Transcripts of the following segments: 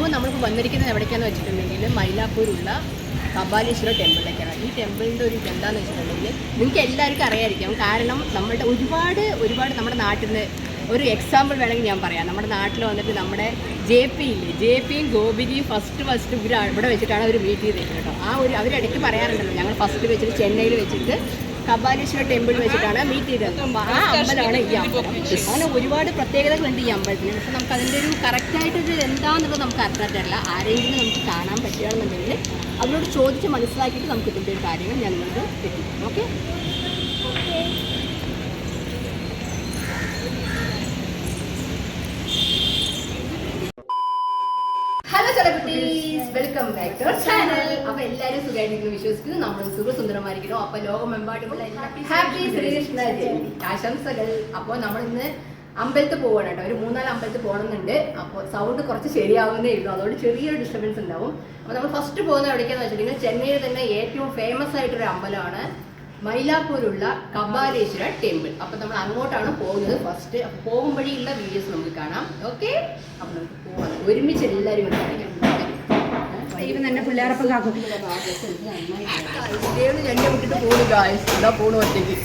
ഇപ്പോൾ നമ്മളിപ്പോൾ വന്നിരിക്കുന്നത് എവിടേക്കാന്ന് വെച്ചിട്ടുണ്ടെങ്കിൽ മൈലാപ്പൂരുള്ള കപാലീശ്വര ടെമ്പിളിലേക്കാണ്. ഈ ടെമ്പിളിന്റെ ഒരു ഇതെന്താന്ന് വെച്ചിട്ടുണ്ടെങ്കിൽ നിങ്ങൾക്ക് എല്ലാവർക്കും അറിയായിരിക്കും. കാരണം നമ്മുടെ ഒരുപാട് ഒരുപാട് നമ്മുടെ നാട്ടിൽ നിന്ന് ഒരു എക്സാമ്പിൾ വേണമെങ്കിൽ ഞാൻ പറയാം. നമ്മുടെ നാട്ടിൽ വന്നിട്ട് നമ്മുടെ ജെ പി ഇല്ലേ? ജെ പിയും ഗോപിജിയും ഫസ്റ്റ് ഫസ്റ്റ് ഇവർ ഇവിടെ വെച്ചിട്ടാണ് അവർ മീറ്റ് ചെയ്തേക്കുന്നത് കേട്ടോ. ആ ഒരു അവരിടയ്ക്ക് പറയാറുണ്ടല്ലോ ഞങ്ങൾ ഫസ്റ്റ് വെച്ചിട്ട് ചെന്നൈയിൽ വെച്ചിട്ട് കപാലീശ്വര ടെമ്പിൾ വെച്ചിട്ടാണ് മീറ്റ് ചെയ്തത്. അപ്പോൾ ആ അമ്പലമാണ് ഈ അമ്പലം. അങ്ങനെ ഒരുപാട് പ്രത്യേകതകളുണ്ട് ഈ അമ്പലത്തിന്. പക്ഷെ നമുക്ക് അതിന്റെ ഒരു കറക്റ്റായിട്ടൊരു എന്താണെന്നുള്ളത് നമുക്ക് അറിഞ്ഞിട്ടില്ല. ആരെങ്കിലും നമുക്ക് കാണാൻ പറ്റുകയാണെന്നുണ്ടെങ്കിൽ അവരോട് ചോദിച്ച് മനസ്സിലാക്കിയിട്ട് നമുക്ക് ഇതിന്റെ ഒരു കാര്യങ്ങൾ ഞാൻ നിങ്ങൾക്ക് എത്തിക്കും okay welcome back to channel അപ്പൊ എല്ലാവരും സുഖമായിരിക്കുന്നു വിശ്വസിക്കുന്നു. നമ്മൾ സുഖസുന്ദരമായിരിക്കുന്നു അപ്പൊ ലോകമെമ്പാടുമുള്ള ഹാപ്പി ശ്രീകൃഷ്ണ ആശംസകൾ. അപ്പോൾ നമ്മൾ ഇന്ന് അമ്പലത്തിൽ പോവാണ് കേട്ടോ. ഒരു മൂന്നാൽ അമ്പലത്തിൽ പോകണമെന്നുണ്ട്. അപ്പോൾ സൗണ്ട് കുറച്ച് ശരിയാവുന്നേ ഉള്ളൂ. അതുകൊണ്ട് ചെറിയൊരു ഡിസ്റ്റർബൻസ് ഉണ്ടാവും. അപ്പോൾ നമ്മൾ ഫസ്റ്റ് പോകുന്ന എവിടേക്കാന്ന് വെച്ചിട്ടുണ്ടെങ്കിൽ ചെന്നൈയിൽ തന്നെ ഏറ്റവും ഫേമസ് ആയിട്ടൊരു അമ്പലമാണ് മൈലാപ്പൂരുള്ള കബാലേശ്വര ടെമ്പിൾ അപ്പൊ നമ്മൾ അങ്ങോട്ടാണ് പോകുന്നത് ഫസ്റ്റ് അപ്പൊ പോകും വഴിയുള്ള വീഡിയോസ് നമുക്ക് കാണാം. ഓക്കെ അപ്പൊ നമുക്ക് പോവാം. ഒരുമിച്ച് എല്ലാവരും കാണിക്കാം. ദൈവം തന്നെ പിള്ളേരപ്പം കാക്കും. വിട്ടിട്ട് പോണു ഗായ്സ് ഇതാ പോണു ഒറ്റയ്ക്ക്.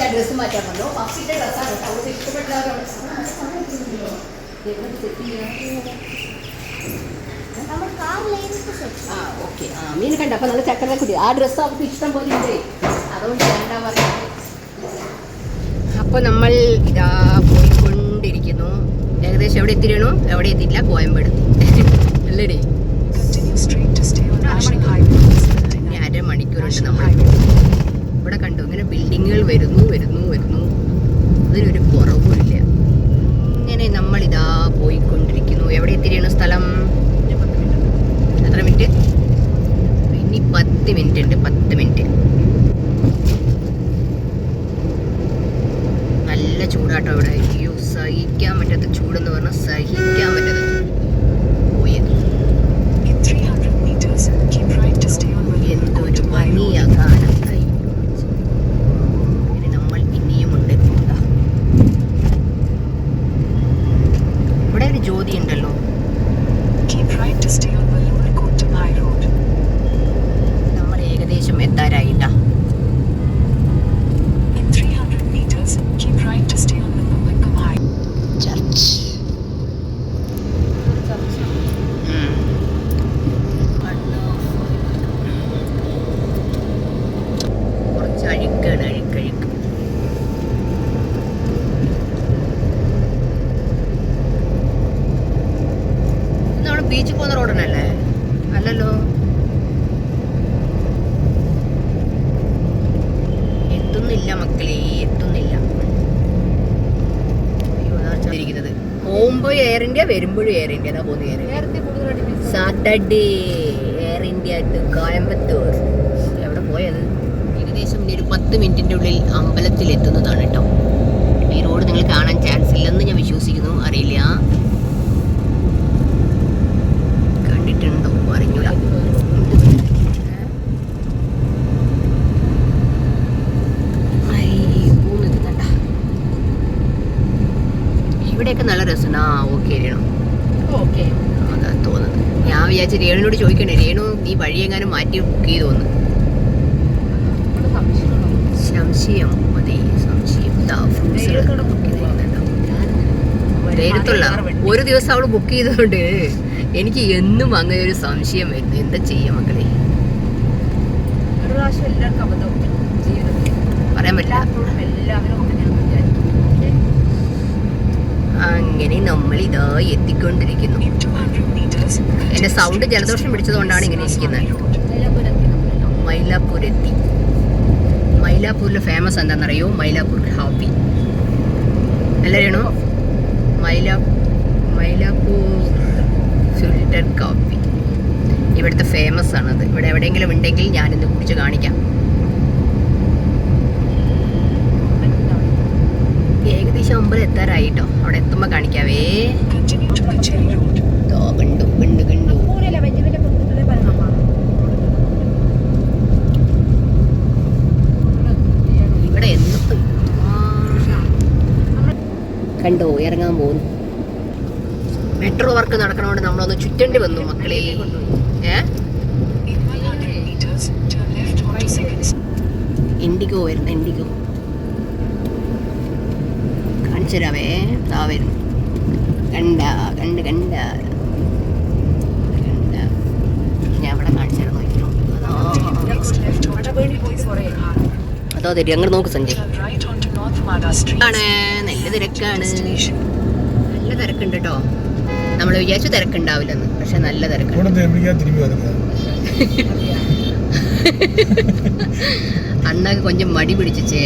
ഞാൻ ഡ്രസ്സ് മാറ്റാൻ പറഞ്ഞു. ഫസ്റ്റിന്റെ ഡ്രസ്സാണ് അവൾക്ക് ഇഷ്ടപ്പെട്ട ആ ഓക്കെ ആ മീൻ കണ്ട? അപ്പൊ നല്ല ചക്കരക്കുട്ടി കുടി ആ ഡ്രസ്സ് അവർക്ക് ഇഷ്ടം പോലെ ഉണ്ട്. അതുകൊണ്ട് വേണ്ട പറഞ്ഞത് അപ്പോൾ നമ്മൾ ഇതാ പോയിക്കൊണ്ടിരിക്കുന്നു. ഏകദേശം എവിടെ എത്തിരണു എവിടെ എത്തിയില്ല കോയമ്പേട് അല്ലേടി. അരമണിക്കൂർ. നമ്മൾ ഇവിടെ കണ്ടു. ഇങ്ങനെ ബിൽഡിങ്ങുകൾ വരുന്നു അതിനൊരു കുറവുമില്ല ഇങ്ങനെ നമ്മളിതാ പോയിക്കൊണ്ടിരിക്കുന്നു എവിടെ എത്തിയാണ് സ്ഥലം എത്ര മിനിറ്റ് ഇനി പത്ത് മിനിറ്റ് ഉണ്ട് പത്ത് മിനിറ്റ് നല്ല ചൂടാട്ടോ ഇവിടെ. അയ്യോ സഹിക്കാൻ പറ്റാത്ത ചൂടെന്ന് പറഞ്ഞാൽ സഹിക്കാൻ പറ്റാത്ത ഇരിക്കുന്നത് പോകുമ്പോൾ എയർ ഇന്ത്യ വരുമ്പോഴും എയർ ഇന്ത്യ എന്നാ പോകുന്നത് Air India Saturday Air India to Coimbatore. എവിടെ പോയത്? ഏകദേശം ഇനി ഒരു പത്ത് മിനിറ്റിന്റെ ഉള്ളിൽ അമ്പലത്തിൽ എത്തുന്നതാണ് കേട്ടോ ഈ റോഡ് നിങ്ങൾ കാണാൻ ചാൻസ് ഇല്ലെന്ന് ഞാൻ വിശ്വസിക്കുന്നു. അറിയില്ല. ഇവിടെയൊക്കെ നല്ല രസമാണ് ആ ഓക്കെ രേണു. ഓക്കെ അതാ തോന്നുന്നത്. ഞാൻ വിചാരിച്ചു രേണുവിനോട് ചോദിക്കണേ രേണു നീ വഴി എങ്ങാനും മാറ്റി ബുക്ക് ചെയ്തു തോന്നുന്നു സംശയം. മതി സംശയം. നേരത്തുള്ള ഒരു ദിവസം അവൾ ബുക്ക് ചെയ്തതുകൊണ്ട് എനിക്ക് എന്നും അങ്ങനെ ഒരു സംശയം വരുന്നു. എന്താ ചെയ്യാ മക്കളെ? പറയാൻ പറ്റില്ല. അങ്ങനെ നമ്മൾ ഇതാ എത്തിക്കൊണ്ടിരിക്കുന്നു. In 200 meters, എന്റെ സൗണ്ട് ജലദോഷം പിടിച്ചതുകൊണ്ടാണ് ഇങ്ങനെ ഇരിക്കുന്നത്. മൈലാപ്പൂർ എത്തി മൈലാപ്പൂരിൽ ഫേമസ് എന്താണെന്നറിയോ മൈലാപ്പൂർ ഹാപ്പി അല്ല മൈലാ മൈലാപ്പൂർ ഫിൽറ്റർ കാപ്പി ഇവിടുത്തെ ഫേമസ് ആണത്. ഇവിടെ എവിടെയെങ്കിലും ഉണ്ടെങ്കിൽ ഞാനിന്ന് കുടിച്ച് കാണിക്കാം. ഏകദേശം ഒമ്പത് എത്താറായിട്ടോ. അവിടെ എത്തുമ്പോൾ കാണിക്കാവേ. ഇവിടെ കണ്ടോ ഇറങ്ങാൻ പോകുന്നു മെട്രോ വർക്ക് നടക്കണോണ്ട് നമ്മളൊന്ന് ചുറ്റേണ്ടി വന്നു മക്കളെ. ഏ? In 100 meters, turn left onto second IndiGo വരുന്നു ഇൻഡിഗോ കാണിച്ചു തരാമേ വരും കണ്ട കണ്ട്. കണ്ട. കണ്ട അതോ തരും. അങ്ങോട്ട് നോക്ക് സഞ്ജയ്. ആണ്. നല്ല തിരക്കാണ്. നല്ല തിരക്കുണ്ട് കേട്ടോ നമ്മൾ വിചാരിച്ചു തിരക്കുണ്ടാവില്ലെന്ന്. പക്ഷെ നല്ല തിരക്കുണ്ട് അണ്ണാക്ക് കൊഞ്ചം മടി പിടിച്ചേ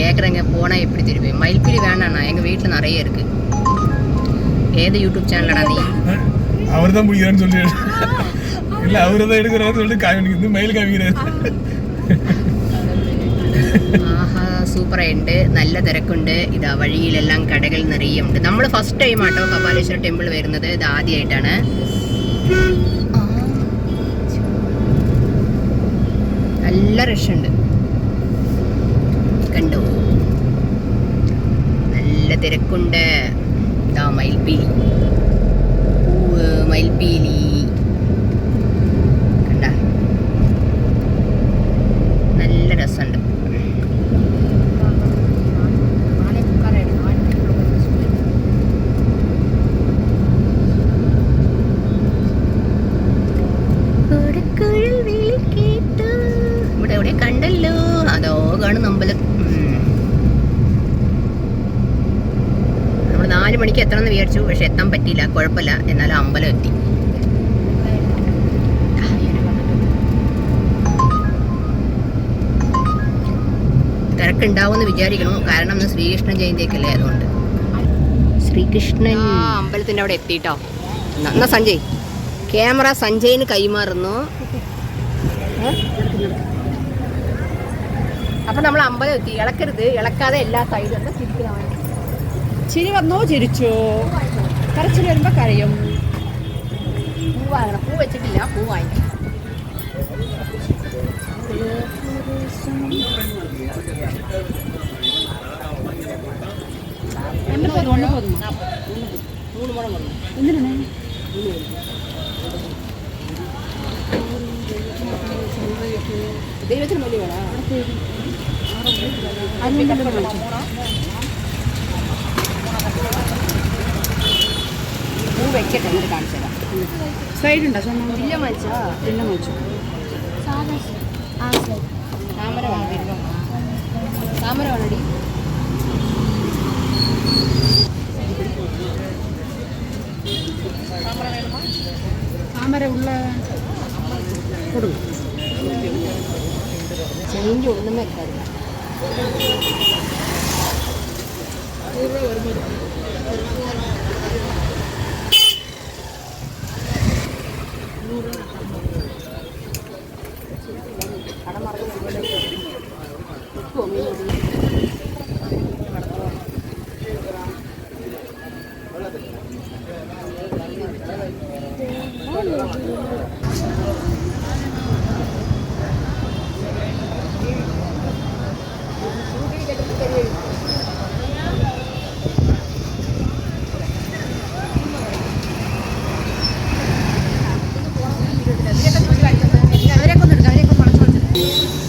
அண்ணாக்கு கொஞ்சம் மடி பிடிச்சிச்சு அவங்க கேட்குறாங்க போனால் எப்படி திரும்பி மயில்பிரி வேணாண்ணா எங்கள் வீட்டில் நிறைய இருக்கு ஏது யூடியூப் சேனலடா நீ அவர் தான் பிடிக்கிறான்னு சொல்லி இல்ல அவரு தான் எடுக்கிறாரு சொல்லிட்டு காமிக்கிறது மயில் காமிக்கிறாரு ആഹാ സൂപ്പറായിട്ടുണ്ട് നല്ല തിരക്കുണ്ട് ഇതാ വഴിയിലെല്ലാം കടകൾ നിറയുണ്ട് നമ്മൾ ഫസ്റ്റ് ടൈം ആട്ടോ കപാലേശ്വര ടെമ്പിൾ വരുന്നത് ഇത് ആദ്യമായിട്ടാണ് നല്ല രക്ഷുണ്ട് കണ്ടോ. നല്ല തിരക്കുണ്ട്. ഇതാ മയിൽപ്പീലി മയിൽപ്പീലി കണ്ട നല്ല രസമുണ്ട് നാളെ മുക്കാലായിട്ട് നാല് മണിക്കുള്ള സ്കൂളിൽ ഓടക്കുഴൽ വിളി കേട്ടു. ഇവിടെ എവിടെ കണ്ടല്ലോ അതോ നമ്മൾ നമ്മൾ നാല് മണിക്ക് എത്തണം എന്ന് വിചാരിച്ചു പക്ഷെ എത്താൻ പറ്റിയില്ല. കുഴപ്പമില്ല. എന്നാലും അമ്പലം എത്തി. തിരക്കുണ്ടാവുമെന്ന് വിചാരിക്കണു. കാരണം ഇന്ന് ശ്രീകൃഷ്ണ ജയന്തിയൊക്കെയല്ലേ അതുകൊണ്ട് ശ്രീകൃഷ്ണൻ. അമ്പലത്തിന്റെ അവിടെ എത്തിട്ടോ. എന്നാ- എന്നാ സഞ്ജയ്. ക്യാമറ സഞ്ജയിന് കൈമാറുന്നു. അപ്പൊ നമ്മൾ അമ്പത് എത്തി. ഇളക്കരുത്. ഇളക്കാതെ എല്ലാ സൈഡും എന്താ ചിരി വന്നോ? ചിരിച്ചോ? കരച്ചിൽ വരുമ്പോ കരയും. പൂ വാങ്ങണം. പൂ വെച്ചിട്ടില്ല. പൂ വാങ്ങിക്കണം എന്തിനാണ്? ദൈവത്തിന് വലിയ വേണം. പൂ വെക്കട്ടെ എന്നിട്ട് കാണിച്ചു തരാം സൈഡ് ഉണ്ടോ സ്വന്തം ഇല്ല മനുഷ്യ എല്ലാം വെച്ചു താമര വേണം താമര വേണടി താമര ഉള്ള കൊടുക്കും ചെഞ്ച് ഒന്നും വെക്കാറില്ല അവരെയൊക്കെ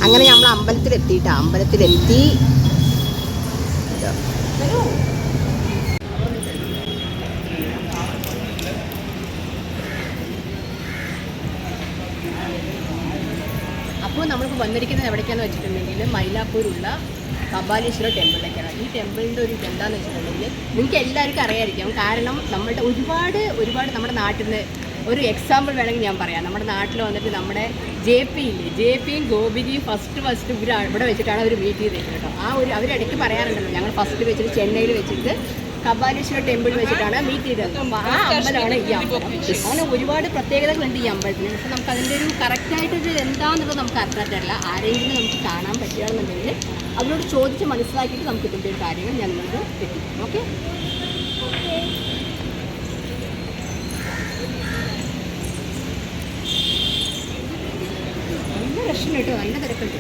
അങ്ങനെ നമ്മൾ അമ്പലത്തിലെത്തിയിട്ടാ. അമ്പലത്തിലെത്തി. അപ്പോൾ നമ്മളിപ്പോൾ വന്നിരിക്കുന്നത് എവിടേക്കാന്ന് വെച്ചിട്ടുണ്ടെങ്കിൽ മൈലാപ്പൂരുള്ള കപാലീശ്വര ടെമ്പിളിലേക്കാണ് ഈ ടെമ്പിളിന്റെ ഒരു എന്താണെന്ന് വെച്ചിട്ടുണ്ടെങ്കിൽ നിങ്ങൾക്ക് എല്ലാവർക്കും അറിയായിരിക്കും. കാരണം നമ്മളുടെ ഒരുപാട് ഒരുപാട് നമ്മുടെ നാട്ടിൽ നിന്ന് ഒരു എക്സാമ്പിൾ വേണമെങ്കിൽ ഞാൻ പറയാം. നമ്മുടെ നാട്ടിൽ വന്നിട്ട് നമ്മുടെ ജെ പി ഇല്ലേ? ജെ പിയും ഗോപിജിയും ഫസ്റ്റ് ഫസ്റ്റ് ഇവർ ഇവിടെ വെച്ചിട്ടാണ് അവർ മീറ്റ് ചെയ്തേക്കുന്നത് കേട്ടോ. ആ ഒരു അവരിടയ്ക്ക് പറയാറുണ്ടല്ലോ. ഞങ്ങൾ ഫസ്റ്റ് വെച്ചിട്ട് ചെന്നൈയിൽ വെച്ചിട്ട് കപാലീശ്വര ടെമ്പിൾ വെച്ചിട്ടാണ് മീറ്റ് ചെയ്തത്. ആ അമ്പലമാണ് ഈ അമ്പലം. അങ്ങനെ ഒരുപാട് പ്രത്യേകതകളുണ്ട് ഈ അമ്പലത്തിന്. പക്ഷെ നമുക്ക് അതിന്റെ ഒരു കറക്റ്റായിട്ടൊരു എന്താണെന്നുള്ളത് നമുക്ക് അറിഞ്ഞിട്ടില്ല ആരെങ്കിലും നമുക്ക് കാണാൻ പറ്റുകയാണെന്നുണ്ടെങ്കിൽ അവരോട് ചോദിച്ച് മനസ്സിലാക്കിയിട്ട് നമുക്ക് ഇതിന്റെ ഒരു കാര്യങ്ങൾ ഞാൻ നിങ്ങൾക്ക് എത്തിക്കും ഓക്കെ? നല്ല രക്ഷണം കേട്ടോ നല്ല തിരക്കുണ്ട്.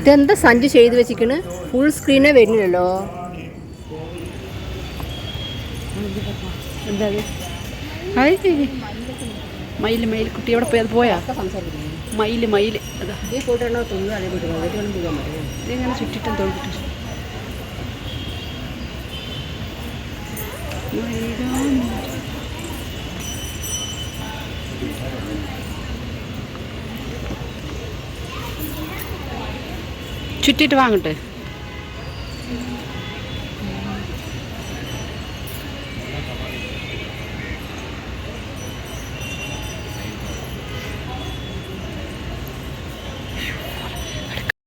ഇതെന്താ സഞ്ചു ചെയ്ത് വെച്ചിരിക്കണ്? ഫുൾ സ്ക്രീനേ വരുന്നില്ലല്ലോ. എന്താ മയിൽ മയിൽ. കുട്ടി എവിടെ പോയി? അത് പോയാ? മയിൽ മയിൽ. അതാ. ഇതിങ്ങനെ ചുറ്റിട്ടും തോന്നിട്ട് ചുറ്റിട്ട് വാങ്ങട്ടെ